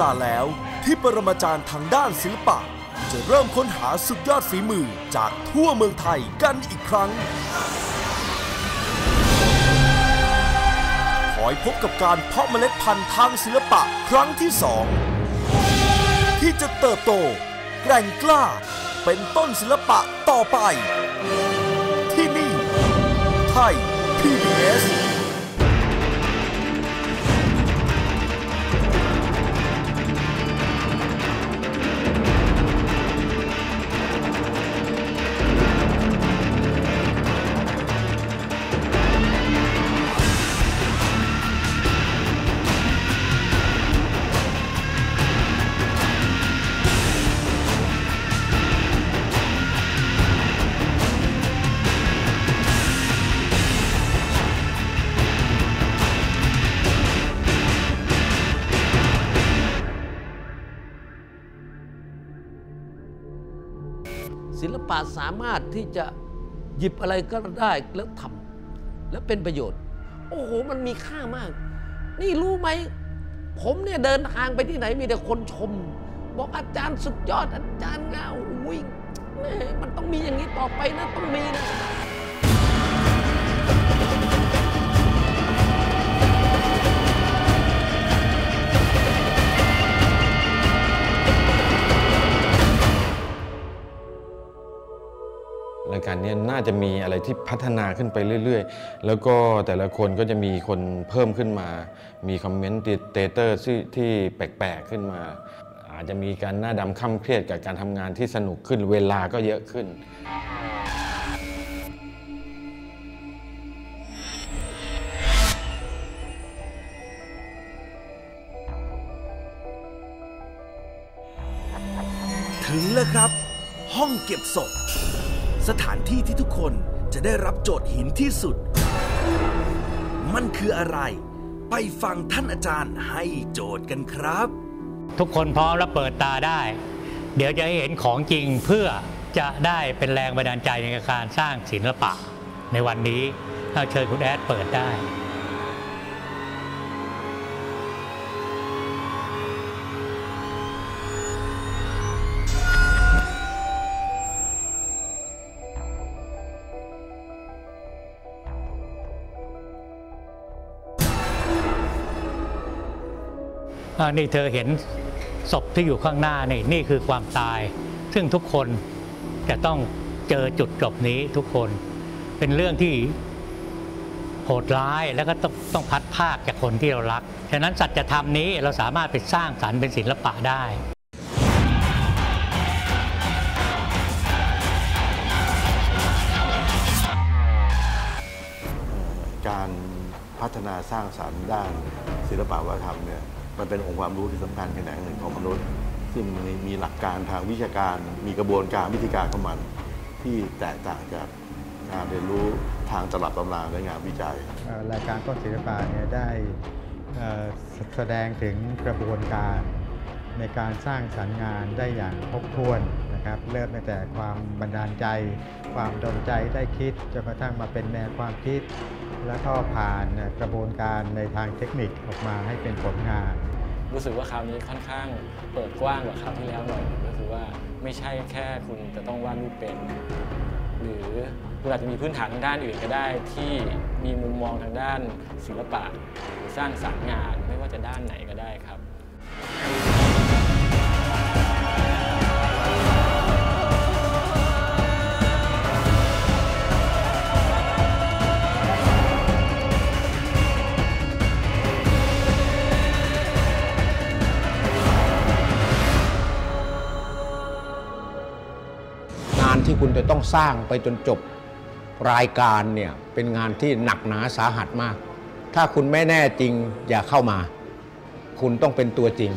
ลาแล้วที่ปรมาจารย์ทางด้านศิลปะ จะเริ่มค้นหาสุดยอดฝีมือจากทั่วเมืองไทยกันอีกครั้งคอยพบกับการเพาะเมล็ดพันธุ์ทางศิลปะครั้งที่สองที่จะเติบโต แกร่งกล้า เป็นต้นศิลปะต่อไป ที่นี่ ไทย PBS ศิลปะสามารถที่จะหยิบอะไรก็ได้แล้วทำแล้วเป็นประโยชน์ โอ้โห มันมีค่ามาก นี่รู้ไหม ผมเนี่ยเดินทางไปที่ไหนมีแต่คนชม บอกอาจารย์สุดยอดอาจารย์งาอุ้ยม่มันต้องมีอย่างนี้ต่อไปนะต้องมีนะ รายการนี้น่าจะมีอะไรที่พัฒนาขึ้นไปเรื่อย ๆ แล้วก็แต่ละคนก็จะมีคนเพิ่มขึ้นมา มีคอมเมนต์เตเตอร์ที่ที่แปลกๆขึ้นมา อาจจะมีการหน้าดำค่ำเครียดกับการทำงานที่สนุกขึ้นเวลาก็เยอะขึ้นถึงแล้วครับ ห้องเก็บศพ สถานที่ที่ทุกคนจะได้รับโจทย์หินที่สุด มันคืออะไร ไปฟังท่านอาจารย์ให้โจทย์กันครับ ทุกคนพร้อมและเปิดตาได้ เดี๋ยวจะให้เห็นของจริงเพื่อจะได้เป็นแรงบันดาลใจในการสร้างศิลปะ ในวันนี้เราเชิญคุณแอดเปิดได้ นี่เธอเห็นศพที่อยู่ข้างหน้านี่นี่คือความตาย ซึ่งทุกคนจะต้องเจอจุดจบนี้ทุกคน เป็นเรื่องที่โหดร้ายแล้วก็ต้องต้องพัดภาคจากคนที่เรารัก ฉะนั้นสัจธรรมนี้เราสามารถไปสร้างสรรค์เป็นศิลปะได้การพัฒนาสร้างสรรค์ด้านศิลปะวัฒนธรรมเนี่ย มันเป็นองค์ความรู้ที่สำคัญแขนงหนึ่งของมนุษย์ ซึ่งมีมีหลักการทางวิชาการ มีกระบวนการวิธีการของมัน ที่แตกต่างจากงานเรียนรู้ทางตลับตำราและงานวิจัย รายการต้นศิลปะเนี่ยได้แสดงถึงกระบวนการในการสร้างสรรค์งานได้อย่างครบถ้วนนะครับ เริ่มตั้งแต่ความบันดาลใจ ความดนใจได้คิดจนกระทั่งมาเป็นแนวความคิด แล้วก็ผ่านกระบวนการในทางเทคนิคออกมาให้เป็นผลงาน รู้สึกว่าคราวนี้ค่อนข้างเปิดกว้างกว่าคราวที่แล้วหน่อยก็คือว่าไม่ใช่แค่คุณจะต้องวาดรูปเป็น หรือคุณอาจจะมีพื้นฐานทางด้านอื่นก็ได้ ที่มีมุมมองทางด้านศิลปะหรือสร้างสรรค์งานไม่ว่าจะด้านไหนก็ได้ครับ คุณจะต้องสร้างไปจนจบรายการเนี่ยเป็นงานที่หนักหนาสาหัสมาก ถ้าคุณไม่แน่จริงอย่าเข้ามา คุณต้องเป็นตัวจริง